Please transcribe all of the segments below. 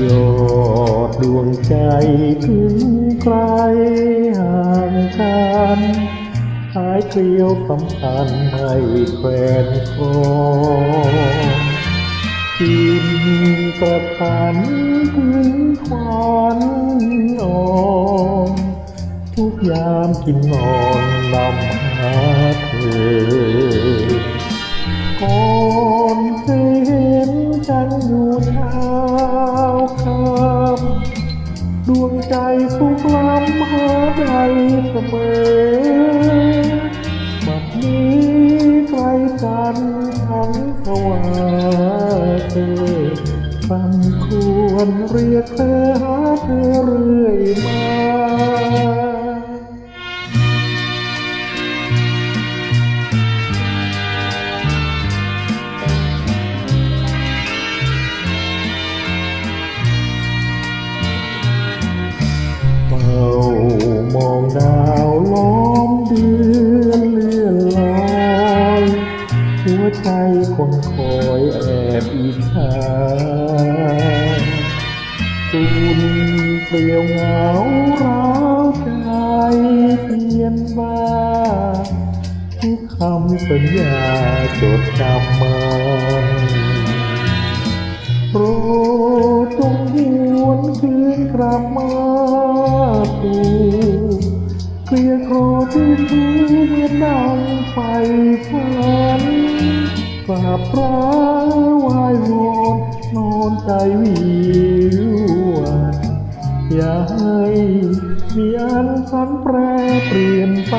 ยอดดวงใจถึงไกลห่างกันหายเกลียวสัมพันธ์ให้แควนคอกินกระพันถึงควันอ่อนทุกยามกินนอนนำหาเธอ ดวงใจสุขล้ำหาใจเสมอบัดนี้ใกลกันทั้งสว่าเธอฟังควรเรียกเธอหาเธอเรื่อยมา ใจคนคอยแอบอิจฉาตุนเปลี่ยวเหงาร้าวใจเปลี่ยนบ้าทุกคำสัญญาจดจำมาโปรดจงหวนคืนกลับมาสู่เกลียโครที่ทูเหมือนดังไฟ ราบพระวายวอนนอนใจวิววันอย่าให้มีอันพันแปรเปลี่ยนไป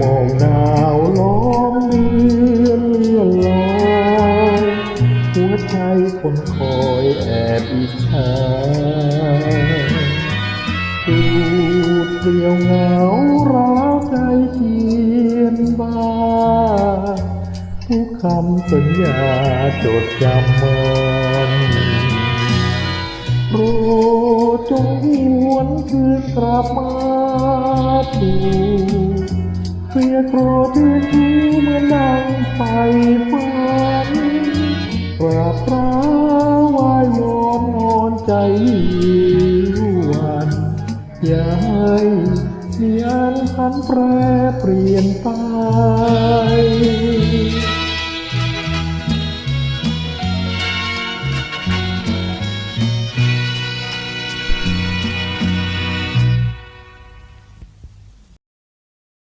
มองดาวล้อมเดือนเลื่อนลอยหัวใจคนคอยแอบอิจฉาสูดเปลี่ยวเหงาร้าวใจเทียนบ้าทุกคำสัญญาจดจำมันโปรดจงหวนคืนกลับมาสู่ เพียโปรดที่ที่เหมือนดังไฟฝันกราบเท้าวายวอนนอนใจวันอย่าให้มีอันพันแปรเปลี่ยนไป